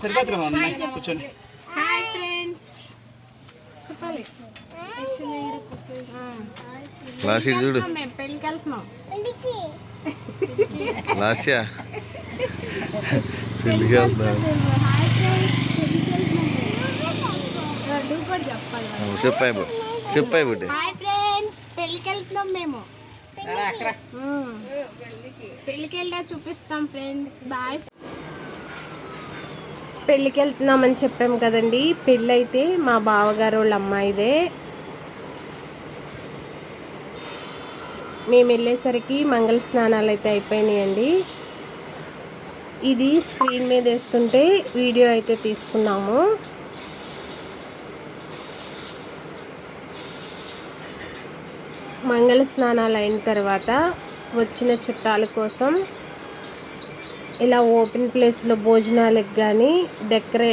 సరిపోతున్నా కూర్చోండి. Hi friends. చెప్పాలి. Last చూడు. పెళ్ళికి వెళ్తున్నాం లాస్యా. పెళ్ళికి వెళ్తున్నా. నువ్వు కూడా చెప్పాలి చెప్పాయి చెప్పాయి బుడ్డి హాయ్ ఫ్రెండ్స్. పెళ్ళికి వెళ్తున్నాం మేము. మ్మ్. పెళ్ళికి వెళ్ళా చూపిస్తాం ఫ్రెండ్స్. బాయ్ పెళ్ళికి వెళ్తున్నామని చెప్పాం కదండి. పెళ్ళి అయితే మా బావగారు వాళ్ళ అమ్మాయిదే. మేము వెళ్ళేసరికి మంగళ స్నానాలు అయితే అయిపోయినాయండి. ఇది స్క్రీన్ మీద వేస్తుంటే వీడియో అయితే తీసుకున్నాము. మంగళ స్నానాలు అయిన తర్వాత వచ్చిన చుట్టాల కోసం ఇలా ఓపెన్ ప్లేస్లో భోజనాలకు కానీ డెకరే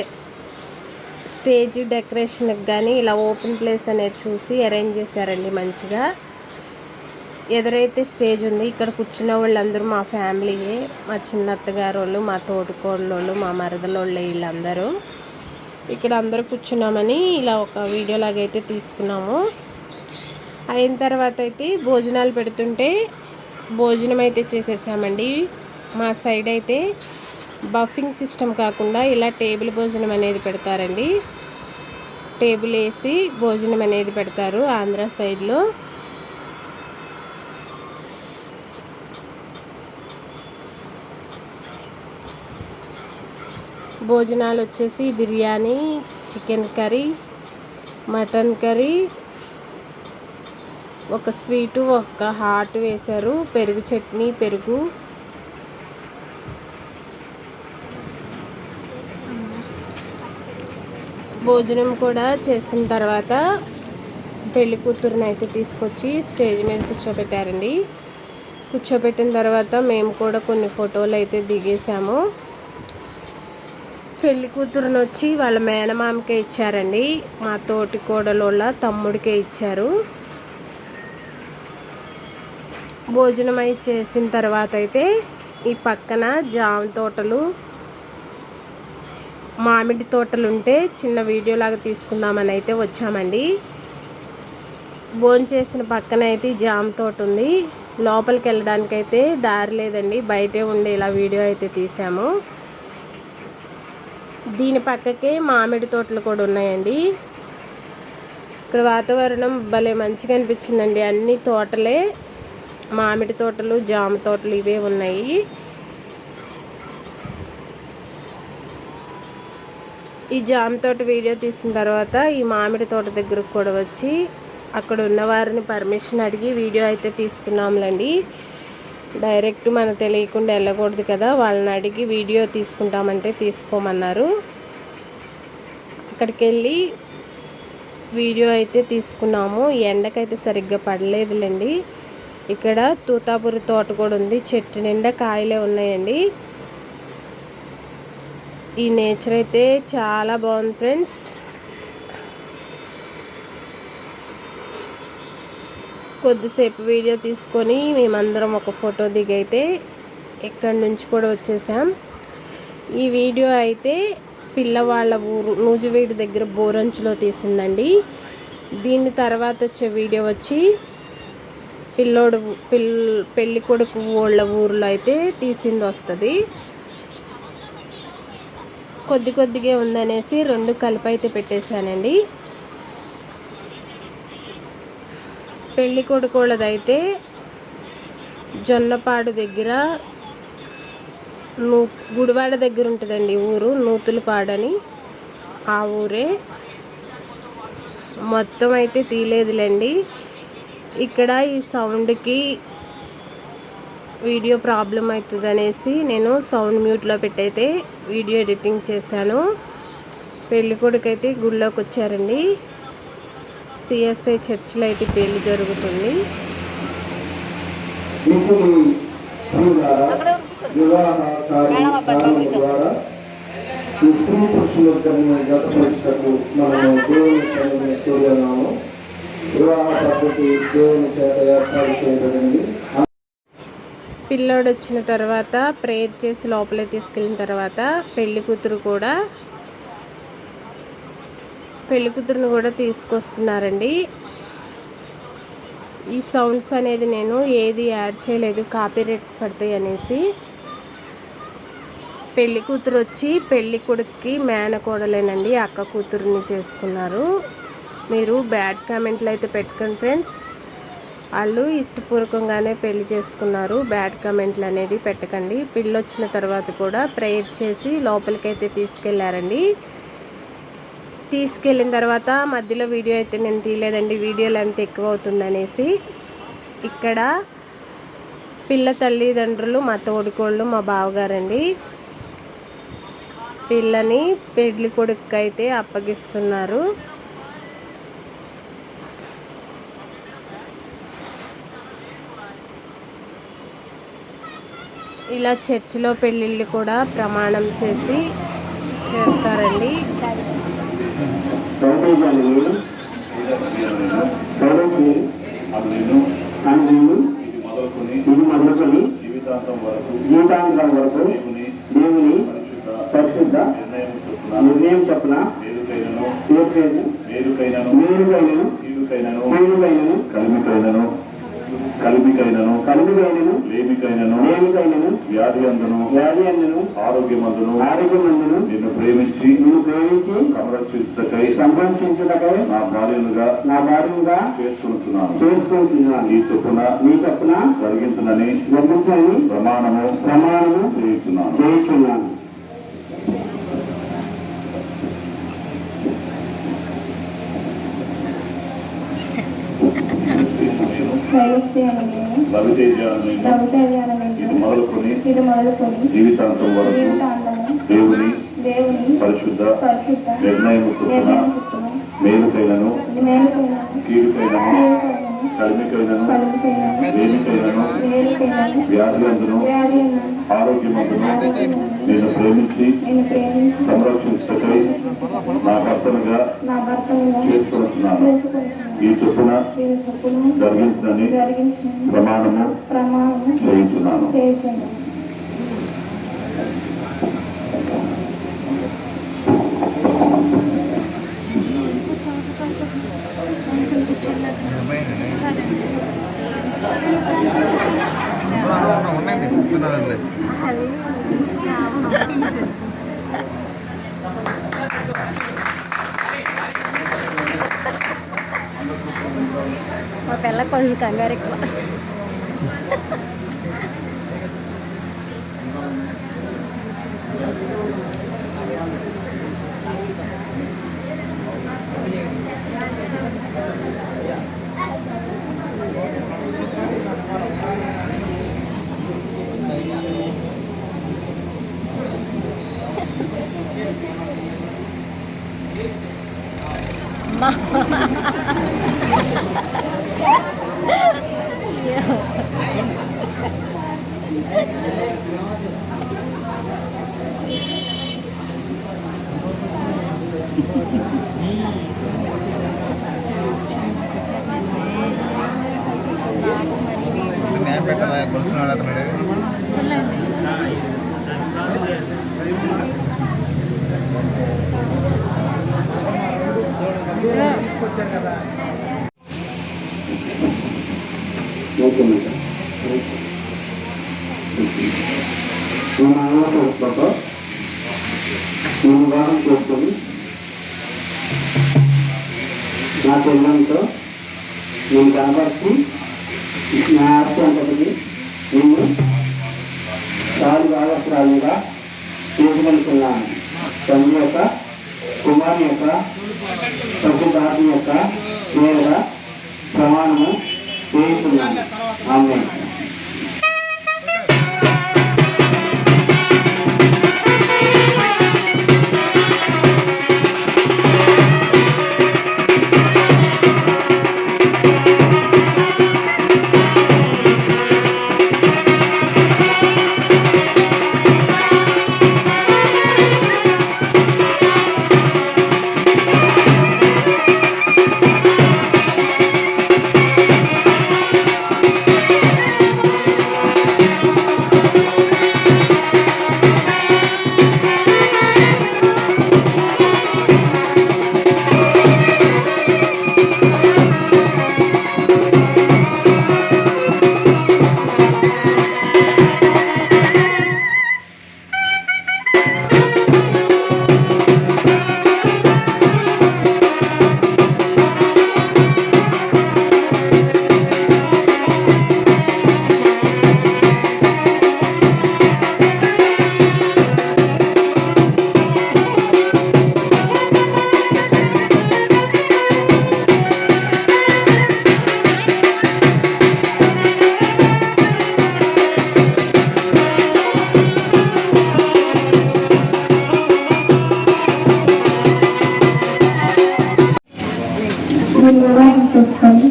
స్టేజ్ డెకరేషన్కి కానీ ఇలా ఓపెన్ ప్లేస్ అనేది చూసి అరేంజ్ చేశారండి మంచిగా. ఎదురైతే స్టేజ్ ఉంది ఇక్కడ కూర్చున్న వాళ్ళందరూ మా ఫ్యామిలీయే. మా చిన్నత్తగారు వాళ్ళు మా తోటికోళ్ళోళ్ళు మా మరదలోళ్ళు వీళ్ళందరూ. ఇక్కడ అందరూ కూర్చున్నామని ఇలా ఒక వీడియో లాగైతే తీసుకున్నాము. అయిన తర్వాత అయితే భోజనాలు పెడుతుంటే భోజనం అయితే చేసేసామండి. మా సైడ్ అయితే బఫింగ్ సిస్టమ్ కాకుండా ఇలా టేబుల్ భోజనం అనేది పెడతారండి. టేబుల్ వేసి భోజనం అనేది పెడతారు ఆంధ్ర సైడ్లో. భోజనాలు వచ్చేసి biryani chicken curry mutton curry ఒక స్వీటు ఒక హాట్ వేశారు. పెరుగు చట్నీ పెరుగు భోజనం కూడా చేసిన తర్వాత పెళ్ళి కూతురుని అయితే తీసుకొచ్చి స్టేజ్ మీద కూర్చోబెట్టారండి. కూర్చోబెట్టిన తర్వాత మేము కూడా కొన్ని ఫోటోలు అయితే దిగేసాము పెళ్ళి కూతురుని వచ్చి వాళ్ళ మేనమామకే ఇచ్చారండి. మా తోటి కోడలోళ్ళ తమ్ముడికే ఇచ్చారు. భోజనం అయి చేసిన తర్వాత అయితే ఈ పక్కన జామ తోటలు మామిడి తోటలు ఉంటే చిన్న వీడియో లాగా తీసుకుందామని అయితే వచ్చామండి. భోంచేసిన పక్కన అయితే జామ తోట ఉంది లోపలికి వెళ్ళడానికి అయితే దారి లేదండి. బయటే ఉండి ఇలా వీడియో అయితే తీసాము. దీని పక్కకే మామిడి తోటలు కూడా ఉన్నాయండి. ఇక్కడ వాతావరణం భలే మంచిగా అనిపించిందండి. అన్ని తోటలే మామిడి తోటలు జామ తోటలు ఇవే ఉన్నాయి. ఈ జామ తోట వీడియో తీసిన తర్వాత ఈ మామిడి తోట దగ్గరకు కూడా వచ్చి అక్కడ ఉన్నవారిని పర్మిషన్ అడిగి వీడియో అయితే తీసుకున్నాంలేండి. డైరెక్ట్ మనకు తెలియకుండా వెళ్ళకూడదు కదా వాళ్ళని అడిగి వీడియో తీసుకుంటామంటే తీసుకోమన్నారు. అక్కడికి వెళ్ళి వీడియో అయితే తీసుకున్నాము. ఎండకైతే సరిగ్గా పడలేదులేండి. ఇక్కడ తూతాపురి తోట కూడా ఉంది. చెట్టు నిండా కాయలే ఉన్నాయండి. ఈ నేచర్ అయితే చాలా బాగుంది ఫ్రెండ్స్. కొద్దిసేపు వీడియో తీసుకొని మేమందరం ఒక ఫోటో దిగైతే ఇక్కడి నుంచి కూడా వచ్చేసాం. ఈ వీడియో అయితే పిల్లవాళ్ళ ఊరు నూజివీడి దగ్గర బోరంచులో తీసిందండి. దీని తర్వాత వచ్చే వీడియో వచ్చి పిల్లోడు పిల్ పెళ్ళి కొడుకు వాళ్ళ ఊర్లో అయితే తీసింది వస్తుంది. కొద్ది కొద్దిగా ఉందనేసి రెండు కలిపి అయితే పెట్టేశానండి. పెళ్ళి కొడుకోళ్ళదైతే జొన్నపాడు దగ్గర నూ గుడివాడ దగ్గర ఉంటుందండి ఊరు నూతులపాడని. ఆ ఊరే. మొత్తం అయితే తీయలేదులేండి ఇక్కడ ఈ సౌండ్కి వీడియో ప్రాబ్లం అవుతుంది అనేసి నేను సౌండ్ మ్యూట్లో పెట్టయితే వీడియో ఎడిటింగ్ చేశాను. పెళ్ళి కొడుకు అయితే గుళ్ళోకి వచ్చారండి. సిఎస్ఐ చర్చిలో అయితే పెళ్ళి జరుగుతుంది. వివాహ పద్ధతి దేవుని చేత ఏర్పాటు చేయబడింది. పిల్లోడు వచ్చిన తర్వాత ప్రేయర్ చేసి లోపలే తీసుకెళ్ళిన తర్వాత పెళ్ళి కూతురు కూడా పెళ్ళి కూతురుని కూడా తీసుకొస్తున్నారండి. ఈ సౌండ్స్ అనేది నేను ఏది యాడ్ చేయలేదు కాపీ రేట్స్ పడతాయి అనేసి. పెళ్ళి కూతురు వచ్చి పెళ్ళి కొడుక్కి మేనకోడలేనండి అక్క కూతురుని చేసుకున్నారు. మీరు బ్యాడ్ కామెంట్లు అయితే పెట్టుకోండి ఫ్రెండ్స్. వాళ్ళు ఇష్టపూర్వకంగానే పెళ్ళి చేసుకున్నారు. బ్యాడ్ కమెంట్లు అనేది పెట్టకండి. పెళ్ళి వచ్చిన తర్వాత కూడా ప్రేయర్ చేసి లోపలికైతే తీసుకెళ్ళారండి. తీసుకెళ్ళిన తర్వాత మధ్యలో వీడియో అయితే నేను తీయలేదండి. వీడియో లెంత్ ఎక్కువ అవుతుందనేసి ఇక్కడ పిల్ల తల్లిదండ్రులు మా తోడికోళ్ళు మా బావగారండి పిల్లని పెళ్ళి కొడుకు అయితే అప్పగిస్తున్నారు. ఇలా చర్చిలో పెళ్ళిళ్ళు కూడా ప్రమాణం చేసి చేస్తారండి. జీవితాంతం వరకు దేవుని దేవుని పరిశుద్ధ పరిశుద్ధ నిర్ణయం చొప్పున మేలుకైనను మేలుకైనను మేలుకైనను కలిమికైనను కలిమికైనను లేమికైనను లేమికైనను వ్యాధి అందును వ్యాధి అందును ఆరోగ్యమందును ఆరోగ్యమందును నిన్ను ప్రేమించి నిన్ను ప్రేమించి సంరక్షించటకై సంరక్షించుటకై నా భార్యలుగా నా భార్యగా చేసుకుంటున్నాను చేసుకుంటున్నాను ఈ చొప్పున నీ తప్పున జరిగించునని గర్భించని ప్రమాణము ప్రమాణము చేయుచున్నాను. చేయించున్నాను. రవితేజ నేను ఇది మొదలుకొని జీవితాంతం వరకు దేవుని పరిశుద్ధ నిర్ణయం చొప్పున మేలుకైనను మేలుకైనను కలిమికైనను అన్నను ఆరోగ్యమందును నేను ప్రేమించి సంరక్షించటకై నా భర్తనుగా చేసుకుంటున్నాను. ఈ చొప్పున జరిగించని ప్రమాణము చేయించున్నాను. చేస్తున్నాను ఉండండి మా పిల్ల కొంచెం కంగారు ఎక్కువ. పెట్టదా కొలుస్తున్నాడు అతను ఓకేనండి ఈ మానవతో నా నేను కనపరిచి నా ఆస్తి అంతటికి నేను చాలు భాగస్రాలుగా తీసుకెళ్తున్నాను తండ్రి యొక్క కుమారుని యొక్క పశుధాతి యొక్క నేరుగా ప్రమాణము చేస్తున్నాను. ఆమె తీసుకొని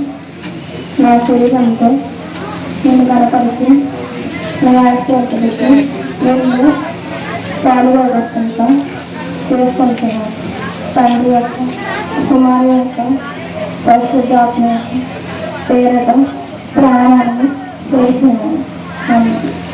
నా శరీరంతో నేను బలపరిచి నా ఆశ్చర్యతకి నేను పాల్గొవడంతో చేసుకుంటున్నాను తండ్రి యొక్క కుమారు యొక్క పరిశుద్ధాత్మ యొక్క పేరుతో ప్రాణాన్ని చేస్తున్నాను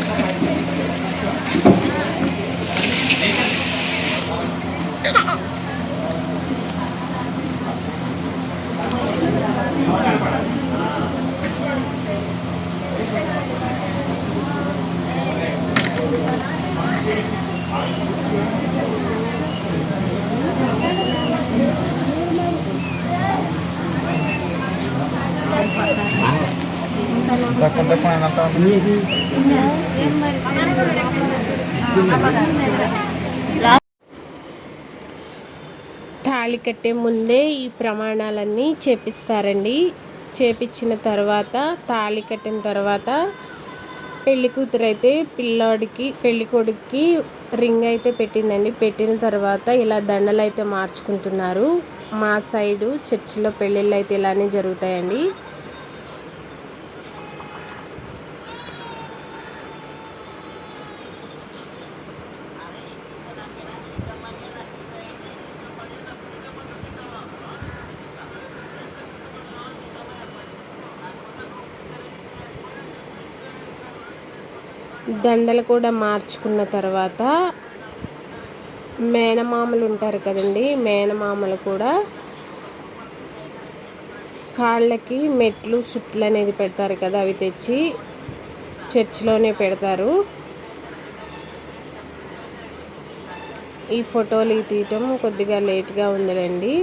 తాళి కట్టే ముందే ఈ ప్రమాణాలన్నీ చేపిస్తారండి. చేపించిన తర్వాత తాళి కట్టిన తర్వాత పెళ్ళి కూతురు అయితే పిల్లోడికి పెళ్ళి కొడుక్కి రింగ్ అయితే పెట్టిందండి. పెట్టిన తర్వాత ఇలా దండలు అయితే మార్చుకుంటున్నారు. మా సైడు చర్చిలో పెళ్ళిళ్ళు అయితే ఇలానే జరుగుతాయండి. దండలు కూడా మార్చుకున్న తర్వాత మేనమామలు ఉంటారు కదండి మేనమామలు కూడా కాళ్ళకి మెట్లు సుట్లు అనేది పెడతారు కదా అవి తెచ్చి చర్చిలోనే పెడతారు. ఈ ఫోటోలు తీయటం కొద్దిగా లేట్గా ఉందిలేండి.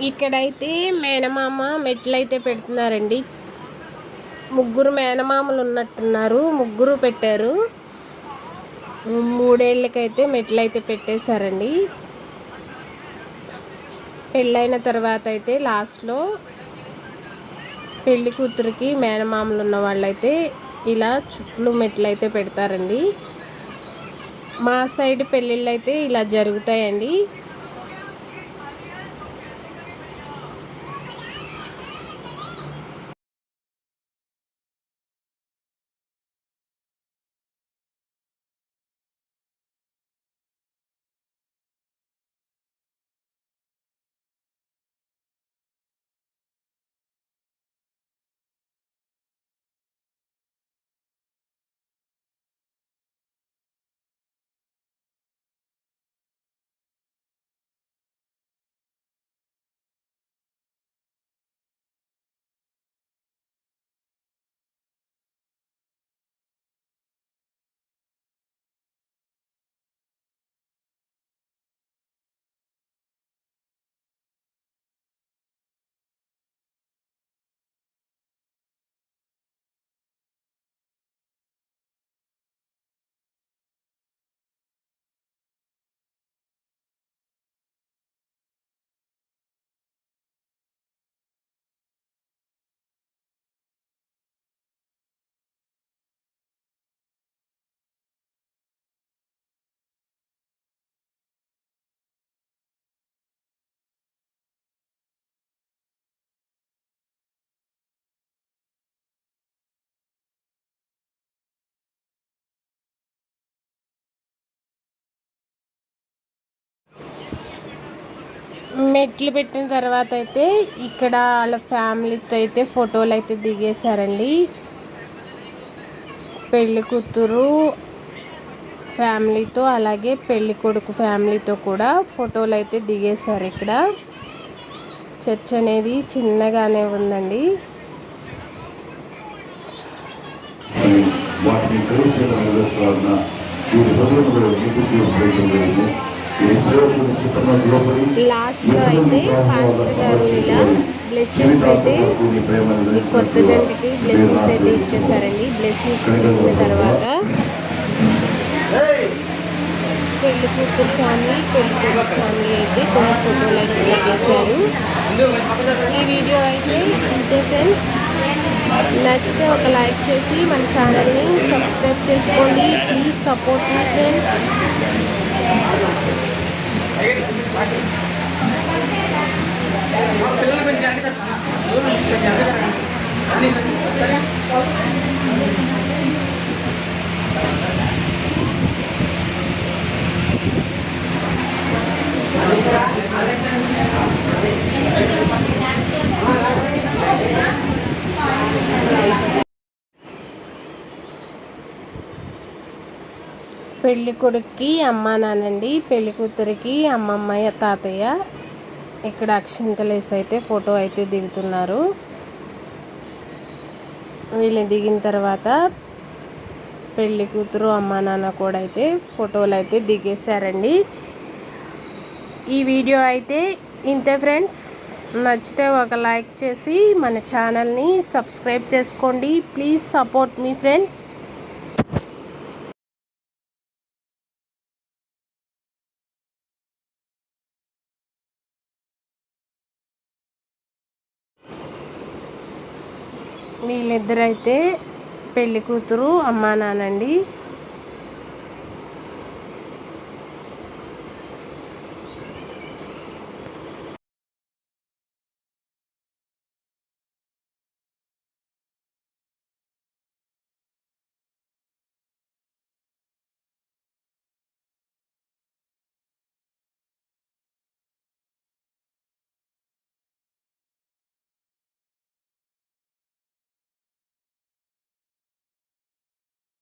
ఇక్కడైతే మేనమామ మెట్లయితే పెడుతున్నారండి. ముగ్గురు మేనమామలు ఉన్నట్టున్నారు. ముగ్గురు పెట్టారు. మూడేళ్ళకైతే మెట్లయితే పెట్టేశారండి. పెళ్ళైన తర్వాత అయితే లాస్ట్లో పెళ్ళి కూతురికి మేనమామలు ఉన్న వాళ్ళైతే ఇలా చుట్లు మెట్లయితే పెడతారండి. మా సైడ్ పెళ్ళిళ్ళు అయితే ఇలా జరుగుతాయండి. మెట్లు పెట్టిన తర్వాత అయితే ఇక్కడ వాళ్ళ ఫ్యామిలీతో అయితే ఫోటోలు అయితే దిగేశారండి. పెళ్ళి కూతురు ఫ్యామిలీతో అలాగే పెళ్ళి కొడుకు ఫ్యామిలీతో కూడా ఫోటోలు అయితే దిగేశారు ఇక్కడ. చర్చ్ అనేది చిన్నగానే ఉందండి. వాటిని లాస్ట్ లాస్ట్లో అయితే పాస్టర్ గారు ఇలా బ్లెస్సింగ్స్ అయితే ఈ కొత్త జంటకి బ్లెస్సింగ్స్ అయితే ఇచ్చేసారండి బ్లెస్సింగ్స్ ఇచ్చిన తర్వాత పెళ్ళి కూతురు ఫ్యామిలీ పెళ్ళి కూతురు ఫ్యామిలీ అయితే కొన్ని ఫోటోలు అయితే పెట్టేశారు. ఈ వీడియో అయితే ఇంతే ఫ్రెండ్స్. నచ్చితే ఒక లైక్ చేసి మన ఛానల్ని సబ్స్క్రైబ్ చేసుకోండి. Please support me friends. పెళ్ళి కొడుక్కి అమ్మ నానండి పెళ్ళి కూతురికి అమ్మమ్మ తాతయ్య. ఇక్కడ అక్షింతలు వేసి అయితే ఫోటో అయితే దిగుతున్నారు. వీళ్ళు దిగిన తర్వాత పెళ్ళి కూతురు అమ్మ నాన్న కూడా అయితే ఫోటోలు అయితే దిగేశారండి. ఈ వీడియో అయితే ఇంతే ఫ్రెండ్స్. నచ్చితే ఒక లైక్ చేసి మన ఛానల్ని సబ్స్క్రైబ్ చేసుకోండి. Please support me friends. వీళ్ళిద్దరైతే పెళ్ళి కూతురు అమ్మా నాన్నండి